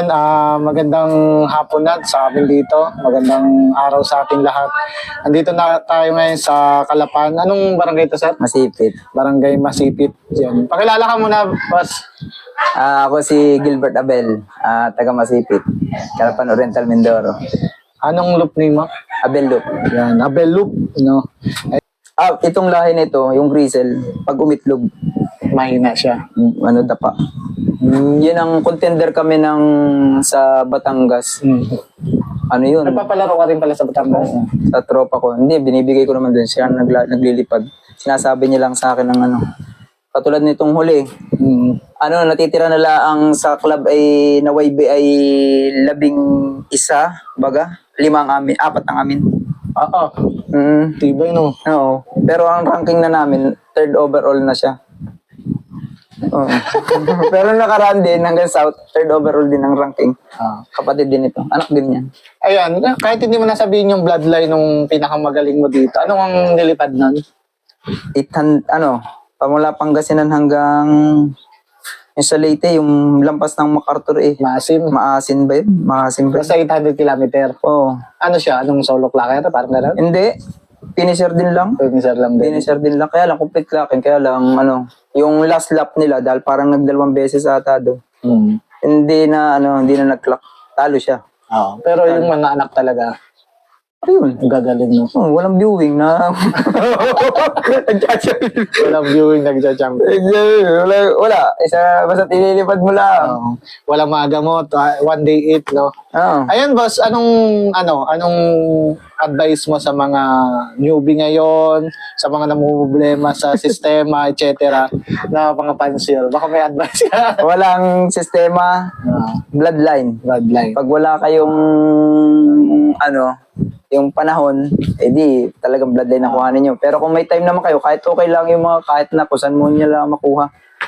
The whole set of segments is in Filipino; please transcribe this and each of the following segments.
Ayan, ah, magandang hapon na sa amin dito. Magandang araw sa ating lahat. Andito na tayo ngayon sa Kalapan. Anong barangay ito, sir? Masipit. Barangay Masipit. Yan. Pakilala ka muna, boss. Ah, ako si Gilbert Abel, ah, taga Masipit, Calapan Oriental Mindoro. Anong loop name mo? Abel Loop. Yan, Abel Loop. No? Ay, Ah, itong lahi nito, yung grisel, pag umitlog, mahina siya. mm, ano dapa. Mm, Yan ang contender kami ng sa Batangas. Hmm. Ano yun? Nagpapalaro ka rin pala sa Batangas. Sa tropa ko. Hindi, binibigay ko naman din. Siya ang nagla- naglilipad. Sinasabi niya lang sa akin ng ano. Katulad nitong huli, Hmm. ano, natitira na lang sa club ay na YB ay labing isa, baga, lima ang amin, apat ang amin. Oo. Mm, Tibay, no? oo. Pero ang ranking na namin, third overall na siya. Oo. Pero nakaraan din hanggang south, third overall din ang ranking. Ah. Kapatid din ito. Anak din yan. Ayan, kahit hindi mo nasabihin yung bloodline nung pinakamagaling mo dito, anong ang nilipad nun? Itan, ano, pamula Pangasinan hanggang yung sa Leyte, yung lampas ng MacArthur eh. Maasim. Maasin ba yun? Maasin ba yun? Basta 800 kilometer. Oo. Ano siya? Anong solo clocker? Parang gano'n? Hindi. Finisher din lang. Finisher lang din. Finisher din lang. Kaya lang, complete lakin. Kaya lang, ano, yung last lap nila, dahil parang nagdalawang beses ata doon. Hmm. Hindi na, ano, hindi na nag-clock. Talo siya. Oo. Pero yung mga anak talaga, Ayun. ang gagaling no. Oh, walang viewing na. Walang viewing nagja-jump. wala, wala. Isa, basta tinilipad mo lang. Oo. Walang mga gamot. ah, One day eat, no? Oo. Ayun, boss, anong, ano, anong advice mo sa mga newbie ngayon, sa mga namumblema sa sistema, etc., na mga pansil? Baka may advice ka? Walang sistema, Ah, bloodline. bloodline. Pag wala kayong, ano, yung panahon, edi talagang bloodline na kuhanin nyo. Pero kung may time naman kayo, kahit okay lang yung mga, kahit na kung saan mo nyo lang makuha,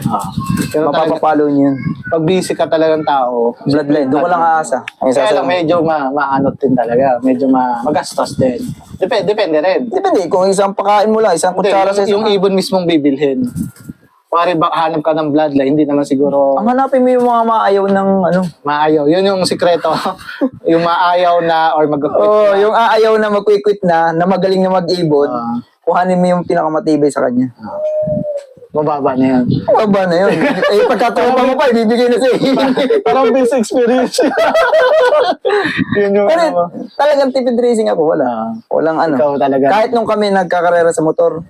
Ah. Pero mapapapalo yun. pag busy ka talagang tao, Bloodline, doon ko lang aasa. Ang kaya lang medyo ma maanot din talaga. Medyo ma magastos din. Depende, depende rin. Depende, kung isang pakain mo lang, isang kutsara sa yung, yung isang... ibon mismong bibilhin. Pare ba hanap ka ng bloodline, hindi naman siguro Ang hanapin mo yung mga maayaw ng ano. maayaw. Yun yung sikreto. yung maayaw na or mag Oh, yung aayaw na mag-quit na, na magaling na mag-ibon, Ah. kuhanin mo yung pinakamatibay sa kanya. Mababa na yan. Maba na yun. eh, pagkatawa mo pa, ibibigay na sa'yo. Parang basic experience. yun yung Pero ano. talagang tipid racing ako, wala. Walang ano. Ikaw talaga. Kahit nung kami nagkakarera sa motor,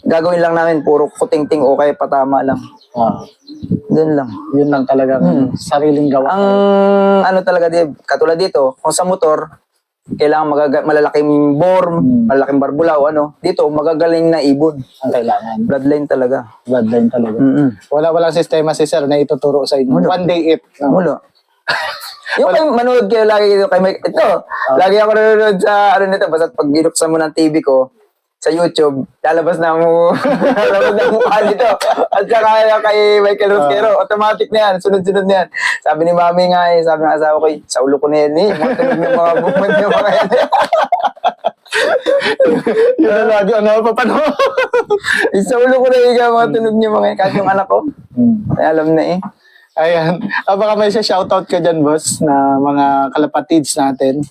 gagawin lang namin puro kuting-ting o kaya patama lang. Ah, Doon lang. yun lang talaga. Sariling gawa. Ang ano talaga, di, katulad dito, kung sa motor, kailangan magaga- malalaking bore, malalaking barbulaw, ano. Dito, magagaling na ibon. Ang kailangan. Bloodline talaga. Bloodline talaga. Mm-mm. Wala walang sistema si sir na ituturo sa inyo. One day it. No? Wala. yung kayo, manood kayo lagi dito kay Mike. Ito, lagi ako nanonood sa, ano nito, basta pag ginuksan mo ng TV ko, sa YouTube, lalabas na mo, lalabas na mukha nito. At saka kay Michael Rosquero, automatic na yan, sunod-sunod na yan. Sabi ni Mami nga eh, sabi ng asawa ko, eh, sa ulo ko na yan eh, mga tunog ng mga bumad ng mga yan. yun na lagi ang napapanood. Eh, sa ulo ko na yung mga tunog niya mga yan, kahit yung anak ko, ay alam na eh. Ayan. Ah, baka may siya shoutout ka dyan, boss, na mga kalapatids natin.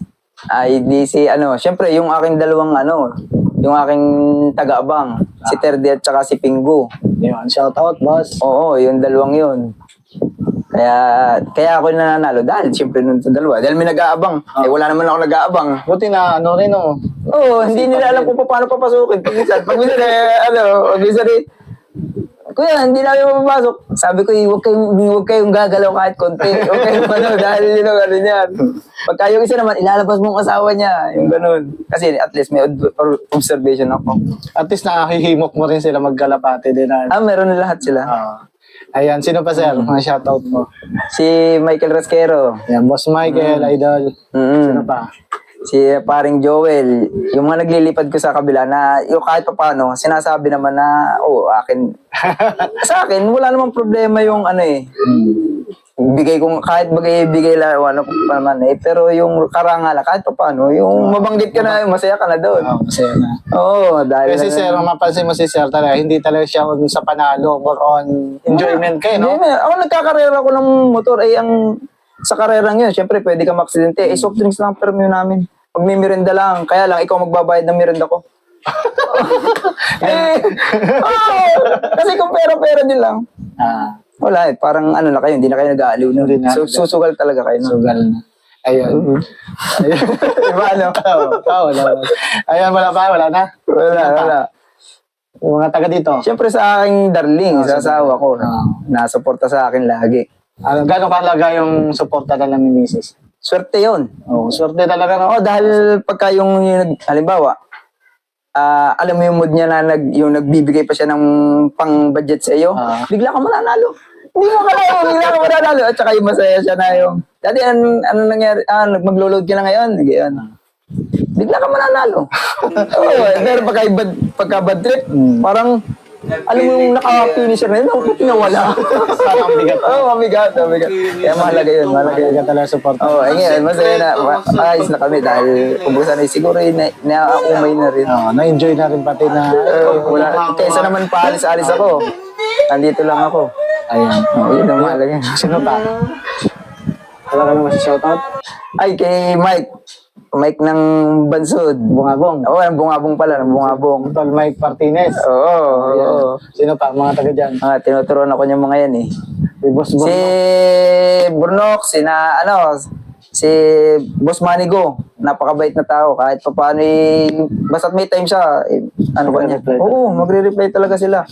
Ay di si ano, syempre yung aking dalawang ano, yung aking taga-abang, si Terdi at saka si Pinggu. Yun, shoutout, boss. Oo, yung dalawang yun. Kaya kaya ako nananalo dahil syempre nun sa dalawa. Dahil may nag-aabang. Eh wala naman ako nag-aabang. Buti na, ano rin, oh. Oo, hindi nila alam kung paano papasukin. Pag minsan, pag minsan eh, ano, pag minsan eh, Kuya, hindi namin mapapasok. Sabi ko, eh, huwag kayong, huwag kayong gagalaw kahit konti. Huwag kayong ano, dahil yun ang ano niyan. Pagka yung isa naman, ilalabas mo ang asawa niya. Yung ganun. Kasi at least may observation ako. At least nakahihimok mo rin sila magkalapate din. ah. Ah, meron na lahat sila. Ah. ayan, sino pa, sir? Mga shoutout mo. Si Michael Rasquero. Ayan, boss Michael, idol. Sino Mm. pa? Si paring Joel. Yung mga naglilipad ko sa kabila na yung kahit pa paano, sinasabi naman na, oh, akin. sa akin, wala namang problema yung ano eh. bigay ko kahit bagay bigay lang ano pa naman eh pero yung karangal kahit pa paano yung mabanggit ka na masaya ka na doon Oh, masaya na. oo dahil Kasi sir, ang mapansin mo si sir talaga, hindi talaga siya sa panalo, more on enjoyment kayo, no? Hindi, ako nagkakarera ko ng motor ay ang sa karerang yun, syempre pwede ka maksidente. Eh, soft drinks lang ang permyo namin. Pag may merinda lang, kaya lang ikaw magbabayad ng merinda ko. eh, oh, kasi kung pera-pera din lang, Ah, wala eh, parang ano na kayo, hindi na kayo nag-aaliw. No? Hindi na. So, susugal talaga kayo. No? sugal na. Ayun. Ayun. diba ano? Oo, wala, wala. Ayun, wala pa, wala na. Wala, wala. Yung mga taga dito. Siyempre sa aking darling, sa asawa ko, Ah. nasuporta sa akin lagi. Ano, gano'ng kahalaga yung suporta na lang ni Mrs. Swerte yon. Oh, swerte talaga no. Oo, dahil pagka yung, yung halimbawa, ah alam mo yung mood niya na nag, yung nagbibigay pa siya ng pang-budget sa iyo, Ah. bigla ka mananalo. Hindi mo kaya, bigla ka mananalo. At saka yung masaya siya na yung, dati an, ano nangyari, ah, nag-maglo-load ka na ngayon, ngayon. Bigla ka mananalo. Oo, eh, pero pagka, bad, pagka bad trip, parang, alam mo yung naka-finisher na yun, bakit nawala? Parang ang bigat. Oo, oh, mabigat, mabigat. Kaya mahalaga yun, mahalaga yun. Talaga talaga suporta. Oo, oh, eh ngayon, masaya na, ayos na kami dahil kumbusa na siguro yun, na, na-umay na rin. Oh, na-enjoy na rin pati na. Uh, wala, kaysa naman paalis-alis ako, nandito lang ako. Ayan. Oh, yun ang mahalaga. Sino pa? Wala ka naman sa shoutout? Ay, kay Mike. Mike ng Bansod. Bungabong. Oo, ng bungabong pala, ng bungabong. Tol Mike Martinez. Oo, Ayan. oo. Sino pa? Mga taga dyan. Ah, tinuturuan ako niya mga yan eh. Si Boss Bon. Si Burnok, si na, ano, si Boss Manigo, napakabait na tao. Kahit pa paano eh, basta't may time siya, eh, ano ba niya? Magre-reply Oo, magre-reply talaga sila.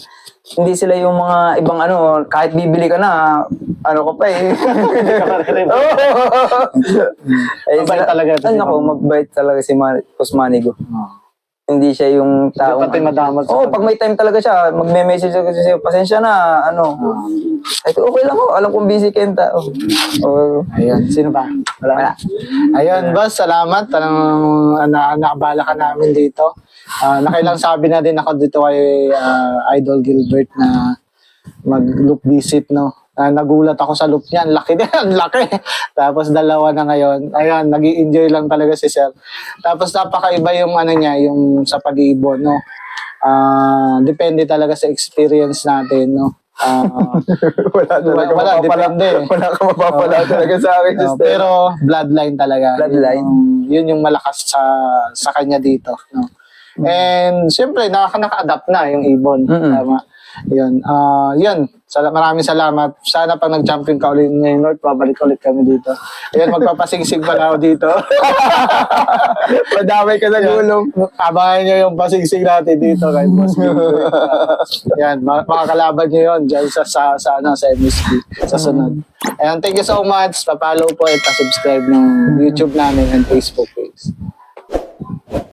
Hindi sila yung mga ibang ano, kahit bibili ka na, ano ka pa eh. Oo. Mabait talaga ito Ay, si nako, Ma'am. magbait talaga si Man- Boss Manigo. Oh. Hindi siya yung tao. pati madamot sa Oo, pag may time talaga siya, magme-message ako siya, pasensya na, ano. Ay, okay lang ko, alam kong busy kayong tao. Oo. Ayun. Sino pa? Wala. Wala. Ayun, boss, salamat. Talagang na, nakabala ka namin dito. Ah, nakailang sabi na din ako dito kay ah, Idol Gilbert na mag-loop visit, no? Ah, nagulat ako sa loop niya. Ang laki din, ang laki. Tapos dalawa na ngayon. Ayun, nag enjoy lang talaga si Sir. Tapos napakaiba yung ano niya, yung sa pag-iibon, no? Ah, depende talaga sa experience natin, no? Ah, wala talaga Wala, mapapala. depende. Wala ka mapapala talaga sa akin. Oh, sister. pero bloodline talaga. Bloodline. Yun, yung- yun yung malakas sa sa kanya dito. No? And siyempre, nakaka naka-adapt na yung ibon. Mm-mm. Tama. Yun. Ah, yun. Sal- maraming salamat. Sana pag nag-champion ka ulit ngayon, North, babalik ulit kami dito. Ayun, magpapasingsing pala ako dito. Madamay ka sa gulong. Abangan nyo yung pasingsing natin dito kay Boss Gilbert. Yan, ma- makakalaban nyo yun dyan sa, sa, sa, ano, sa MSP, sa sunod. Ayan, thank you so much. Pa-follow po at pa-subscribe ng YouTube namin and Facebook page.